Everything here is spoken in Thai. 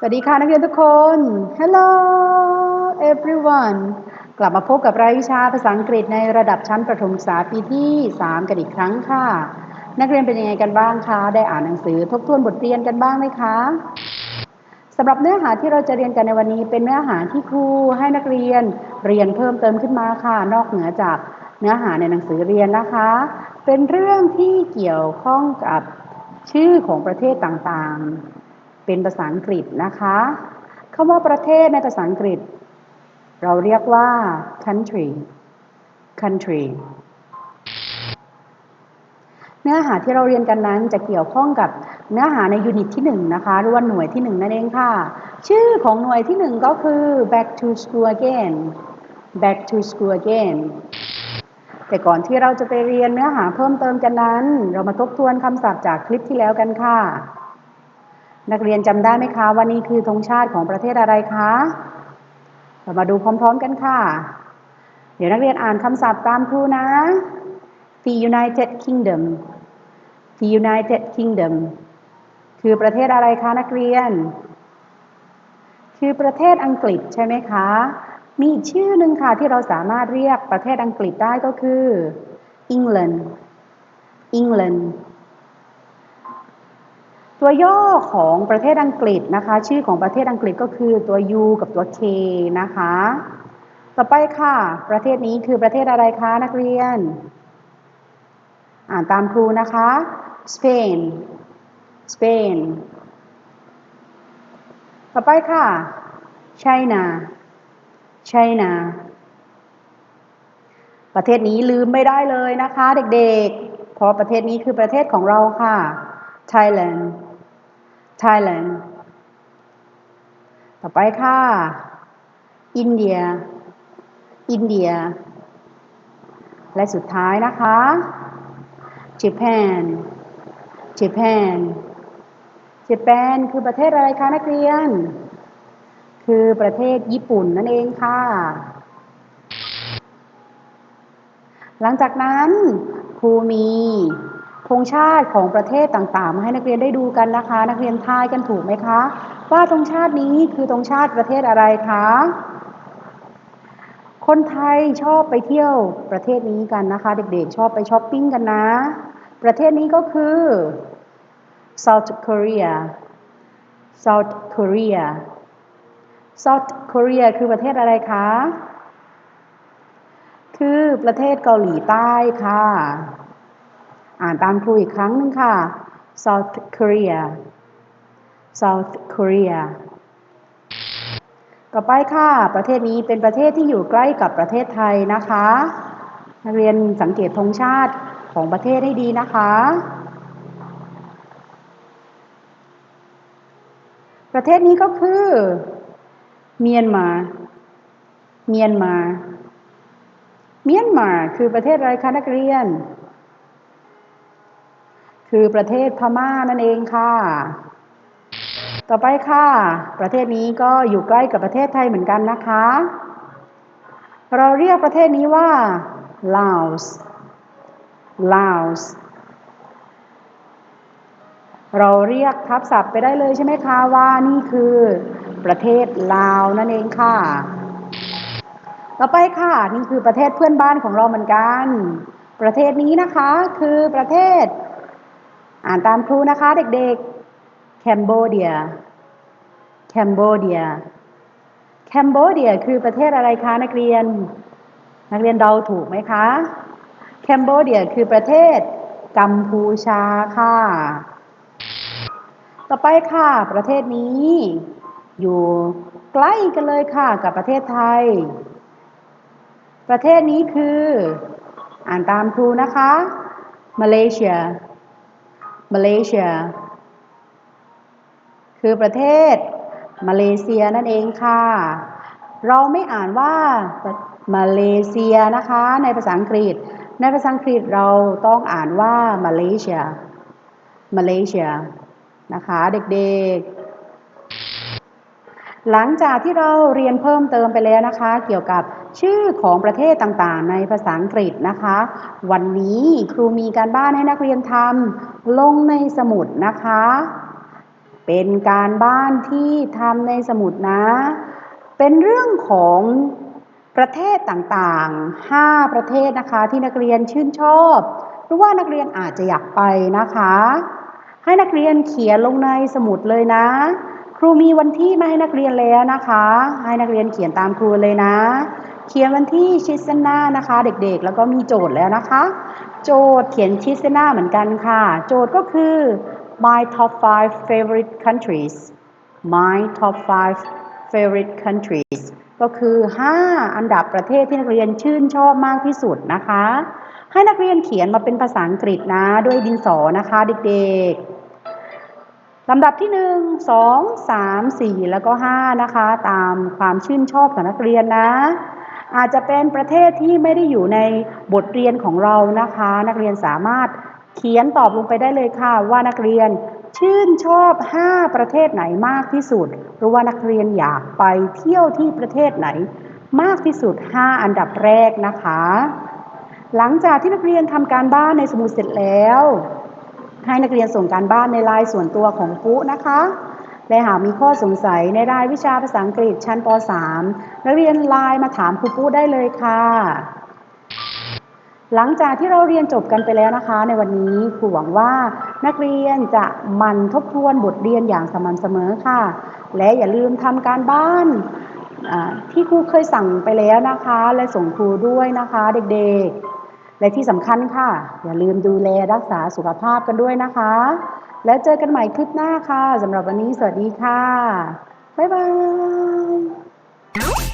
สวัสดีค่ะนักเรียนทุกคน Hello everyone กลับมาพบกับรายวิชาภาษาอังกฤษในระดับชั้นประถมศึกษาปีที่ 3 กันอีกครั้งค่ะ นักเรียนเป็นยังไงกันบ้างคะ ได้อ่านหนังสือทบทวนบทเรียนกันบ้างไหมคะสำหรับเนื้อหาที่เราจะเรียนกันในวันนี้เป็นเนื้อหาที่ครูให้นักเรียนเรียนเพิ่มเติมขึ้นมาค่ะ นอกเหนือจากเนื้อหาในหนังสือเรียนนะคะ เป็นเรื่องที่เกี่ยวข้องกับชื่อของประเทศต่างๆ เป็นภาษาอังกฤษนะคะคำว่าประเทศในภาษาอังกฤษ เราเรียกว่า country country เนื้อหาที่เราเรียนกันนั้นจะเกี่ยวข้องกับเนื้อหาในยูนิตที่1นะคะหรือว่าหน่วยที่ 1 นั่นเองค่ะ ชื่อของหน่วยที่ 1 ก็คือ back to school again back to school again แต่ก่อนที่เราจะไปเรียนเนื้อหาเพิ่มเติมกันนั้น เรามาทบทวนคำศัพท์จากคลิปที่แล้วกันค่ะ นักเรียนจำได้ไหมคะว่านี่คือธงชาติของประเทศอะไรคะ เรามาดูพร้อมๆกันค่ะ เดี๋ยวนักเรียนอ่านคำศัพท์ตามครูนะ The United Kingdom The United Kingdom คือประเทศอะไรคะนักเรียน คือประเทศอังกฤษใช่ไหมคะ มีอีกชื่อหนึ่งค่ะที่เราสามารถเรียกประเทศอังกฤษได้ก็คือ England England ตัวย่อของประเทศอังกฤษนะคะ ชื่อของประเทศอังกฤษก็คือตัว U กับตัว K นะคะ ต่อไปค่ะ ประเทศนี้คือประเทศอะไรคะนักเรียน อ่านตามครูนะคะ Spain Spain ต่อไปค่ะ China China ประเทศนี้ลืมไม่ได้เลยนะคะ เด็กๆ เพราะประเทศนี้คือประเทศของเราค่ะ Thailand Thailand ต่อไปค่ะ อินเดีย อินเดีย และสุดท้ายนะคะ Japan Japan Japan คือประเทศอะไรคะนักเรียน คือประเทศญี่ปุ่นนั่นเองค่ะ หลังจากนั้นครูมี ธงชาติของประเทศต่างๆ มาให้นักเรียนได้ดูกันนะคะ นักเรียนทายกันถูกไหมคะ ว่าธงชาตินี้คือธงชาติประเทศอะไรคะ คนไทยชอบไปเที่ยวประเทศนี้กันนะคะ เด็กๆชอบไปช้อปปิ้งกันนะ ประเทศนี้ก็คือ South Korea South Korea South Korea คือประเทศอะไรคะ คือประเทศเกาหลีใต้ค่ะ อ่านตามครูอีกครั้งนึงค่ะ South Korea South Korea ต่อไปค่ะ ประเทศนี้เป็นประเทศที่อยู่ใกล้กับประเทศไทยนะคะนักเรียนสังเกตธงชาติของประเทศให้ดีนะคะ ประเทศนี้ก็คือ เมียนมา เมียนมา เมียนมาคือประเทศอะไรคะนักเรียน คือประเทศพม่านั่นเองค่ะ ต่อไปค่ะ ประเทศนี้ก็อยู่ใกล้กับประเทศไทยเหมือนกันนะคะ เราเรียกประเทศนี้ว่า Laos Laos เราเรียกทับศัพท์ไปได้เลยใช่ไหมคะว่านี่คือประเทศลาวนั่นเองค่ะ ต่อไปค่ะ นี่คือประเทศเพื่อนบ้านของเราเหมือนกัน ประเทศนี้นะคะคือประเทศ อ่านตามครูนะคะเด็กๆแคนเบเดียแคนเบเดียแคนเบเดียคือประเทศอะไรคะนักเรียน นักเรียนเดาถูกไหมคะแคนเบเดียคือประเทศกัมพูชาค่ะ ต่อไปค่ะ ประเทศนี้ อยู่ใกล้กันเลยค่ะกับประเทศไทย ประเทศนี้คือ อ่านตามครูนะคะมาเลเซีย มาเลเซีย คือประเทศมาเลเซียนั่นเองค่ะ เราไม่อ่านว่ามาเลเซียนะคะ ในภาษาอังกฤษ ในภาษาอังกฤษเราต้องอ่านว่ามาเลเซียมาเลเซียนะคะเด็กๆ หลังจากที่เราเรียนเพิ่มเติมไปแล้วนะคะ เกี่ยวกับชื่อของประเทศต่างๆ ในภาษาอังกฤษนะคะ วันนี้ครูมีการบ้านให้นักเรียนทำ ลงในสมุดนะคะ เป็นการบ้านที่ทำในสมุดนะ เป็นเรื่องของประเทศต่างๆ 5 ประเทศนะคะที่นักเรียนชื่นชอบหรือว่านักเรียนอาจจะอยากไปนะคะ ให้นักเรียนเขียนลงในสมุดเลยนะ ครูมีวันที่มาให้นักเรียนแล้วนะคะ ให้นักเรียนเขียนตามครูเลยนะ เขียนวันที่ชิดเส้นหน้านะคะ เด็กๆ แล้วก็มีโจทย์แล้วนะคะ โจทย์เขียนชิดเส้นหน้าเหมือนกันค่ะ โจทย์ก็คือ my top five favorite countries my top five favorite countries ก็คือ 5 อันดับประเทศที่นักเรียนชื่นชอบมากที่สุดนะคะ ให้นักเรียนเขียนมาเป็นภาษาอังกฤษนะ ด้วยดินสอนะคะเด็กๆลำดับที่ 1 2 3 4 แล้วก็ 5 นะคะ ตามความชื่นชอบของนักเรียนนะ อาจจะเป็นประเทศที่ไม่ได้อยู่ในบทเรียนของเรานะคะ นักเรียนสามารถเขียนตอบลงไปได้เลยค่ะ ว่านักเรียนชื่นชอบ 5 ประเทศไหนมากที่สุด หรือว่านักเรียนอยากไปเที่ยวที่ประเทศไหน มากที่สุด 5 อันดับแรกนะคะ หลังจากที่นักเรียนทำการบ้านในสมุดเสร็จแล้ว ให้นักเรียนส่งการบ้านในไลน์ส่วนตัวของปุ๊นะคะ และหากมีข้อสงสัยในรายวิชาภาษาอังกฤษชั้นป .3 นักเรียนไลน์มาถามครูปุ๊ได้เลยค่ะ หลังจากที่เราเรียนจบกันไปแล้วนะคะ ในวันนี้ครูหวังว่านักเรียนจะมันทบทวนบทเรียนอย่างสม่ำเสมอค่ะ และอย่าลืมทำการบ้านที่ครูเคยสั่งไปแล้วนะคะ และส่งครูด้วยนะคะเด็กๆ และที่สำคัญค่ะ อย่าลืมดูแลรักษาสุขภาพกันด้วยนะคะ แล้วเจอกันใหม่คลิปหน้าค่ะสำหรับวันนี้สวัสดีค่ะ บ๊ายบาย